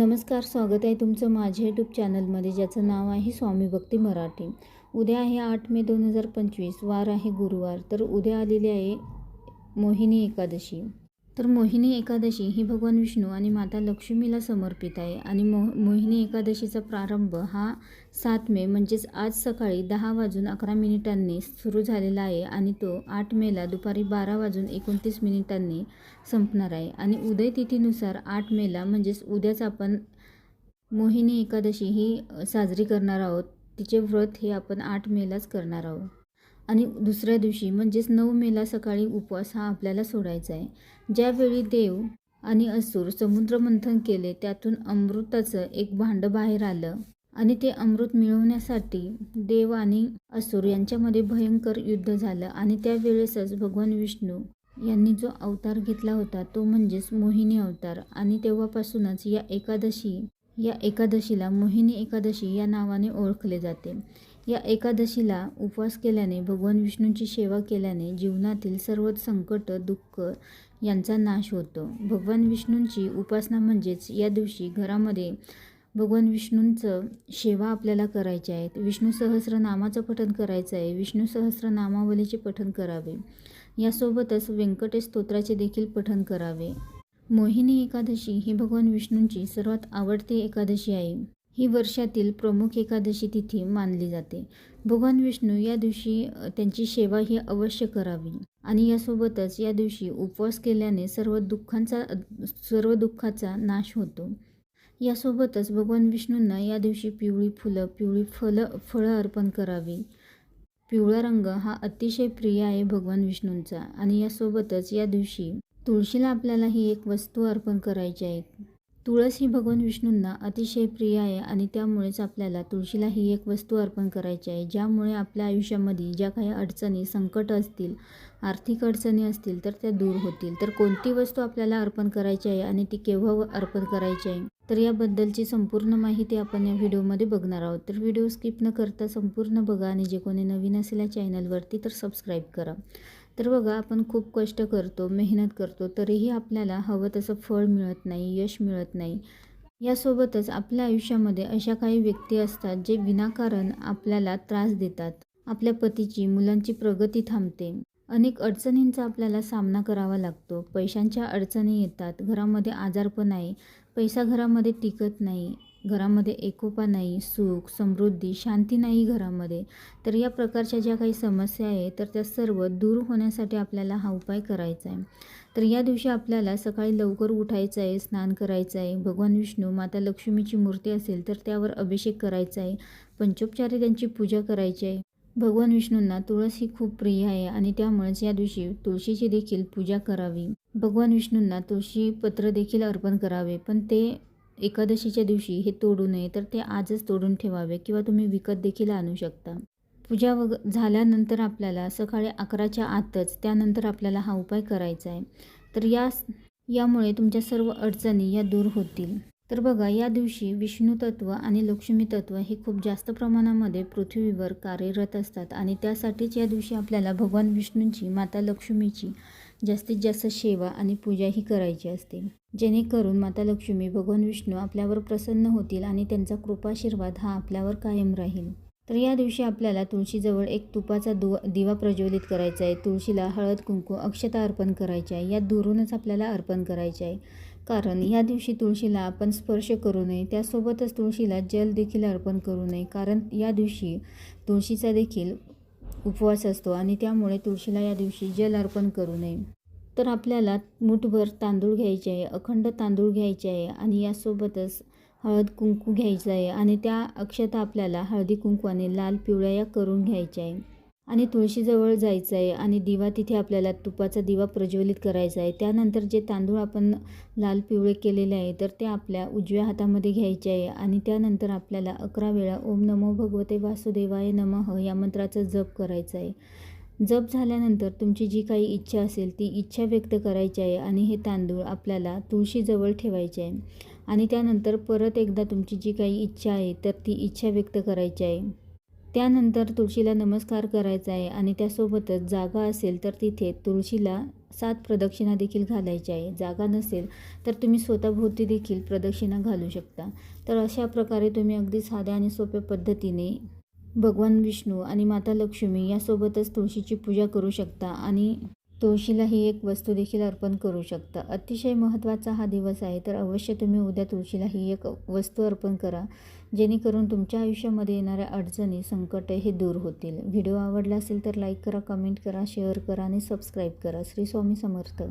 नमस्कार स्वागत आहे तुमचं माझ्या यूट्यूब चॅनलमध्ये ज्याचं नाव आहे स्वामी भक्ती मराठी. उद्या आहे आठ मे दोन हजार पंचवीस वार आहे गुरुवार तर उद्या आलेली आहे मोहिनी एकादशी. तर मोहिनी एकादशी ही भगवान विष्णू आणि माता लक्ष्मीला समर्पित आहे. आणि मो मोहिनी एकादशीचा प्रारंभ हा सात मे म्हणजेच आज सकाळी दहा वाजून अकरा मिनिटांनी सुरू झालेला आहे आणि तो आठ मेला दुपारी बारा वाजून एकोणतीस मिनिटांनी संपणार आहे. आणि उदय तिथीनुसार आठ मेला म्हणजेच उद्याच आपण मोहिनी एकादशी ही साजरी करणार आहोत. तिचे व्रत हे आपण आठ मेलाच करणार आहोत. आणि दुसऱ्या दिवशी म्हणजेच नऊ मेला सकाळी उपवास हा आपल्याला सोडायचा आहे. ज्यावेळी देव आणि असुर समुद्रमंथन केले त्यातून अमृताचं एक भांडं बाहेर आलं आणि ते अमृत मिळवण्यासाठी देव आणि असुर यांच्यामध्ये भयंकर युद्ध झालं आणि त्यावेळेसच भगवान विष्णू यांनी जो अवतार घेतला होता तो म्हणजेच मोहिनी अवतार. आणि तेव्हापासूनच या एकादशी या एकादशीला मोहिनी एकादशी या नावाने ओळखले जाते. या एकादशीला उपवास केल्याने भगवान विष्णूंची सेवा केल्याने जीवनातील सर्व संकट दुःख यांचा नाश होतो. भगवान विष्णूंची उपासना म्हणजेच या दिवशी घरामध्ये भगवान विष्णूंचं सेवा आपल्याला करायची आहे. विष्णू सहस्रनामाचं पठण करायचं आहे. विष्णू सहस्रनामावलीचे पठण करावे. यासोबतच व्यंकटेश स्तोत्राचे देखील पठण करावे. मोहिनी एकादशी ही भगवान विष्णूंची सर्वात आवडती एकादशी आहे. ही वर्षातील प्रमुख एकादशी तिथी मानली जाते. भगवान विष्णू या दिवशी त्यांची सेवा ही अवश्य करावी आणि यासोबतच या दिवशी उपवास केल्याने सर्व दुःखांचा सर्व दुःखाचा नाश होतो. यासोबतच भगवान विष्णूंना या दिवशी पिवळी फुलं पिवळी फलं फळं अर्पण करावी. पिवळा रंग हा अतिशय प्रिय आहे भगवान विष्णूंचा आणि यासोबतच या दिवशी तुळशीला आपल्याला ही एक वस्तू अर्पण करायची आहे. तुळस ही भगवान विष्णूंना अतिशय प्रिय आहे आणि त्यामुळेच आपल्याला तुळशीला ही एक वस्तू अर्पण करायची आहे ज्यामुळे आपल्या आयुष्यामध्ये ज्या काही अडचणी संकट असतील आर्थिक अडचणी असतील तर त्या दूर होतील. तर कोणती वस्तू आपल्याला अर्पण करायची आहे आणि ती केव्हा व- अर्पण करायची आहे? तर याबद्दलची संपूर्ण माहिती आपण या व्हिडिओमध्ये बघणार आहोत. तर व्हिडिओ स्किप न करता संपूर्ण बघा आणि जे कोणी नवीन असेल या चॅनलवरती तर सबस्क्राईब करा. तर बघा आपण खूप कष्ट करतो मेहनत करतो तरीही आपल्याला हवं तसं फळ मिळत नाही यश मिळत नाही. यासोबतच आपल्या आयुष्यामध्ये अशा काही व्यक्ती असतात जे विनाकारण आपल्याला त्रास देतात. आपल्या पतीची मुलांची प्रगती थांबते. अनेक अडचणींचा आपल्याला सामना करावा लागतो. पैशांच्या अडचणी येतात. घरामध्ये आजारपण आहे पैसा घरामध्ये टिकत नाही. घरामध्ये एकोपा नाही. सुख समृद्धी शांती नाही घरामध्ये. तर या प्रकारच्या ज्या काही समस्या आहे तर त्या सर्व दूर होण्यासाठी आपल्याला हा उपाय करायचा आहे तर या दिवशी आपल्याला सकाळी लवकर उठायचं आहे स्नान करायचं आहे भगवान विष्णू माता लक्ष्मीची मूर्ती असेल तर त्यावर अभिषेक करायचा आहे पंचोपचारी त्यांची पूजा करायची आहे भगवान विष्णूंना तुळस ही खूप प्रिय आहे आणि त्यामुळेच या दिवशी तुळशीची देखील पूजा करावी. भगवान विष्णूंना तुळशी पत्र देखील अर्पण करावे पण ते एकादशीच्या दिवशी हे तोडू नये तर ते आजच तोडून ठेवावे किंवा तुम्ही विकत देखील आणू शकता. पूजा वग झाल्यानंतर आपल्याला सकाळी अकराच्या आतच त्यानंतर आपल्याला हा उपाय करायचा आहे. तर या यामुळे तुमच्या सर्व अडचणी या दूर होतील. तर बघा या दिवशी विष्णू तत्व आणि लक्ष्मी तत्व हे खूप जास्त प्रमाणामध्ये पृथ्वीवर कार्यरत असतात आणि त्यासाठीच या दिवशी आपल्याला भगवान विष्णूंची माता लक्ष्मीची जास्तीत जास्त सेवा आणि पूजा ही करायची असते. जेणेकरून माता लक्ष्मी भगवान विष्णू आपल्यावर प्रसन्न होतील आणि त्यांचा कृपाशीर्वाद हा आपल्यावर कायम राहील. तर या दिवशी आपल्याला तुळशीजवळ एक तुपाचा दु दिवा प्रज्वलित करायचा आहे. तुळशीला हळद कुंकू अक्षता अर्पण करायची आहे. या दुरूनच आपल्याला अर्पण करायचे आहे. कारण या दिवशी तुळशीला आपण स्पर्श करू नये. त्यासोबतच तुळशीला जल देखील अर्पण करू नये. कारण या दिवशी तुळशीचा देखील उपवास असतो आणि त्यामुळे तुळशीला या दिवशी जल अर्पण करू नये. तर आपल्याला मुठभर तांदूळ घ्यायचे आहे. अखंड तांदूळ घ्यायचे आहे. आणि यासोबतच हळद कुंकू घ्यायचं आहे आणि त्या अक्षता आपल्याला हळदी कुंकवाने लाल पिवळ्या या करून घ्यायच्या आहे. आणि तुळशीजवळ जायचं आहे आणि दिवा तिथे आपल्याला तुपाचा दिवा प्रज्वलित करायचा आहे. त्यानंतर जे तांदूळ आपण लाल पिवळे केलेले आहे तर ते आपल्या उजव्या हातामध्ये घ्यायचे आहे. आणि त्यानंतर आपल्याला अकरा वेळा ओम नमो भगवते वासुदेवाय नमः या मंत्राचा जप करायचा आहे. जप झाल्यानंतर तुमची जी काही इच्छा असेल ती इच्छा व्यक्त करायची आहे आणि हे तांदूळ आपल्याला तुळशीजवळ ठेवायचे आहे. आणि त्यानंतर परत एकदा तुमची जी काही इच्छा आहे तर ती इच्छा व्यक्त करायची आहे. त्यानंतर तुळशीला नमस्कार करायचा आहे आणि त्यासोबतच जागा असेल तर तिथे तुळशीला सात प्रदक्षिणा देखील घालायची आहे. जागा नसेल तर तुम्ही स्वतःभोवती देखील प्रदक्षिणा घालू शकता. तर अशा प्रकारे तुम्ही अगदी साध्या आणि सोप्या पद्धतीने भगवान विष्णू आणि माता लक्ष्मी यासोबतच तुळशीची पूजा करू शकता आणि तुळशीला ही एक वस्तू देखील अर्पण करू शकता. अतिशय महत्त्वाचा हा दिवस आहे तर अवश्य तुम्ही उद्या तुळशीला ही एक वस्तू अर्पण करा जेणेकरून तुमच्या आयुष्यामध्ये येणाऱ्या अडचणी संकट हे दूर होतील. व्हिडिओ आवडला असेल तर लाईक करा कमेंट करा शेअर करा आणि सबस्क्राईब करा. श्री स्वामी समर्थ.